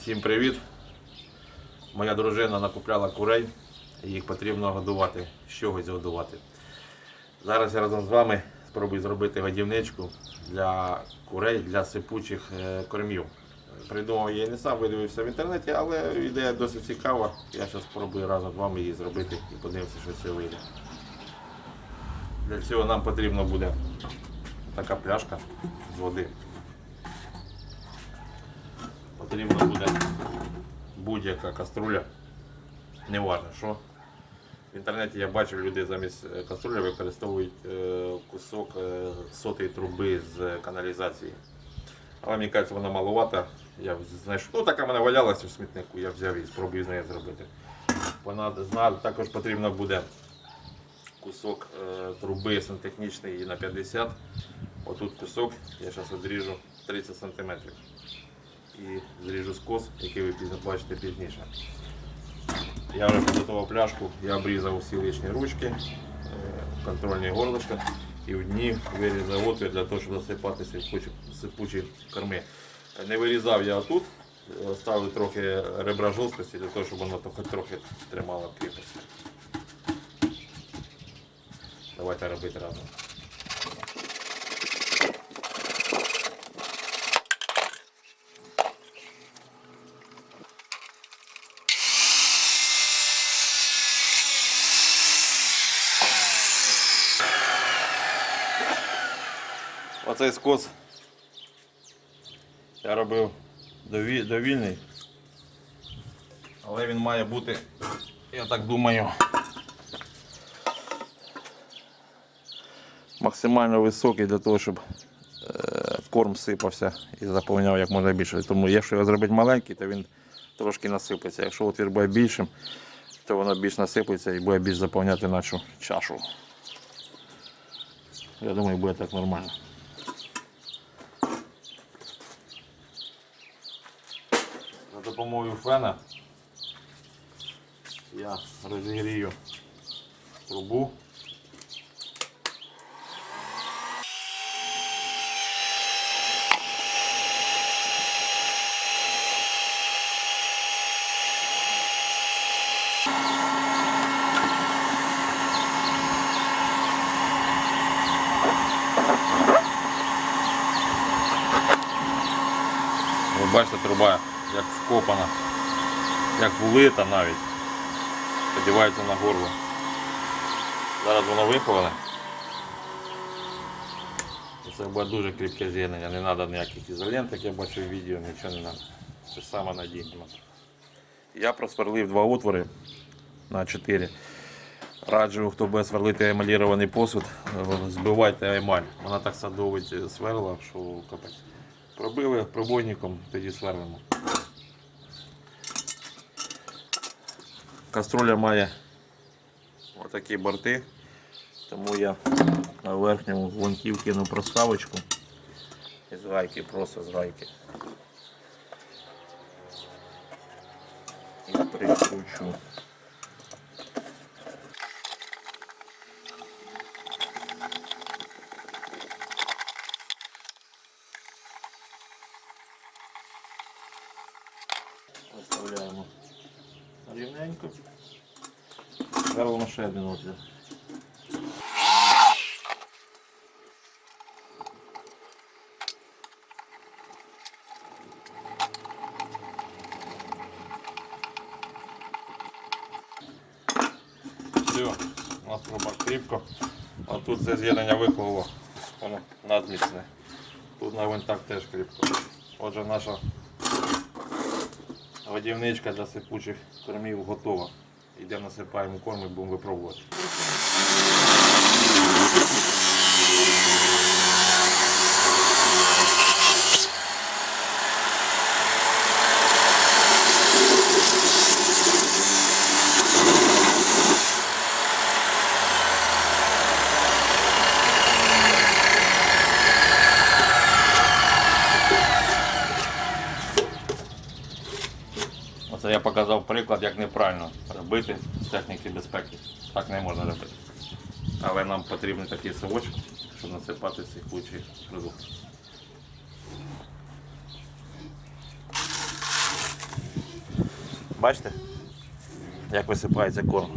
Всім привіт! Моя дружина накупляла курей, їх потрібно годувати, з чогось годувати. Зараз я разом з вами спробую зробити годівничку для курей для сипучих е, кормів. Придумав її не сам, видивився в інтернеті, але ідея досить цікава. Я зараз спробую разом з вами її зробити і подивимося, що це вийде. Для цього нам потрібно буде така пляшка з води. Потрібно буде будь-яка каструля, не важно що. В інтернеті я бачив, люди замість е, каструлі використовують е, кусок е, сотої труби з каналізації. Але мені кажеться, вона маловата. Я знайшов. Ну, така в мене валялася в смітнику, я взяв і спробую з нею зробити. Вона також потрібно буде кусок труби сантехнічний на 50. Отут кусок, я зараз відріжу 30 см. І зріжу скос, який ви бачите пізніше. Я вже підготував пляшку, я обрізав усі лишні ручки, е, контрольні горлышка і в дні вирізав отвір для того, щоб засипати сипучі, корми. Не вирізав я тут, ставив трохи ребра жорсткості для того, щоб воно трохи тримало кріпость. Давайте робити разом. Оцей скос я робив довільний, але він має бути, я так думаю, максимально високий для того, щоб е, корм сипався і заповняв як можна більше. Тому якщо його зробити маленький, то він трошки насипається. Якщо отвір буде більшим, то воно більш насипається і буде більш заповняти нашу чашу. Я думаю, буде так нормально. Допомогою фена я розігрію трубу. Бачите, труба як вкопана, як влита навіть. Подівається на горло. Зараз воно виховане. Це буде дуже кріпке з'єднання, не треба ніяких ізолент, як я бачив в відео, нічого не треба. Це саме надійно. Я просверлив два отвори на 4. Раджу, хто буде сверлити емалірований посуд, збивайте емаль. Вона так садовить сверла, що капець. Пробили пробойником, тоді сверлимо. Каструля має отакі борти, тому я на верхньому гвинтів кину проставочку із гайки, просто з гайки. І прикручу. Виставляємо рівненько. Робимо ще один отвір. Все, у нас труба кріпко. А тут це з'єднання вихлово, воно надміцне. Тут на винтах теж кріпко. Отже, наша Годівничка для сипучих кормів готова. Йдемо насипаємо корм і будемо випробувати. Я показав приклад, як неправильно робити з техніки безпеки. Так не можна робити. Але нам потрібен такий совочок, щоб насипати сипучий продукт. Бачите? Як висипається корм.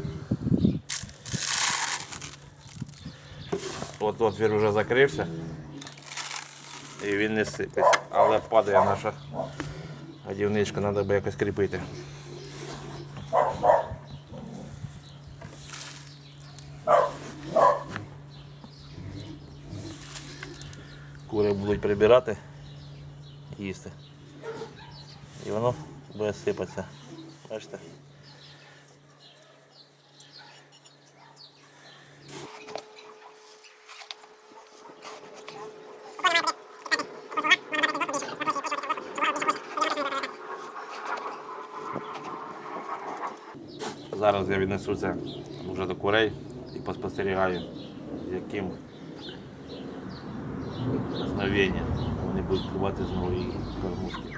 От отвір вже закрився. І він не сипить. Але падає наша годівничка, треба би якось кріпити. Кури будуть прибирати, їсти. І воно буде сипатися. Бачите? Зараз я віднесу це вже до курей і поспостерігаю, з яким знавінням вони будуть клювати знову і кормушки.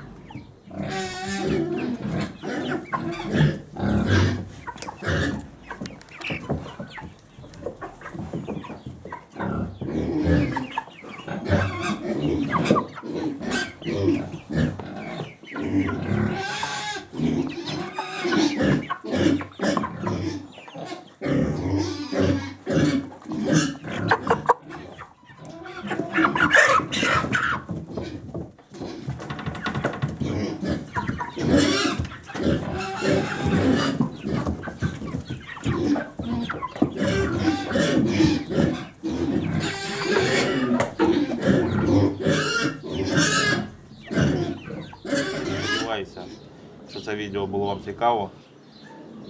Що це відео було вам цікаво.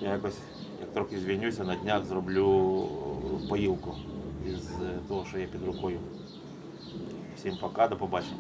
Я якось, як трохи звільнюся, на днях зроблю поїлку із того, що є під рукою. Всім пока, до побачення.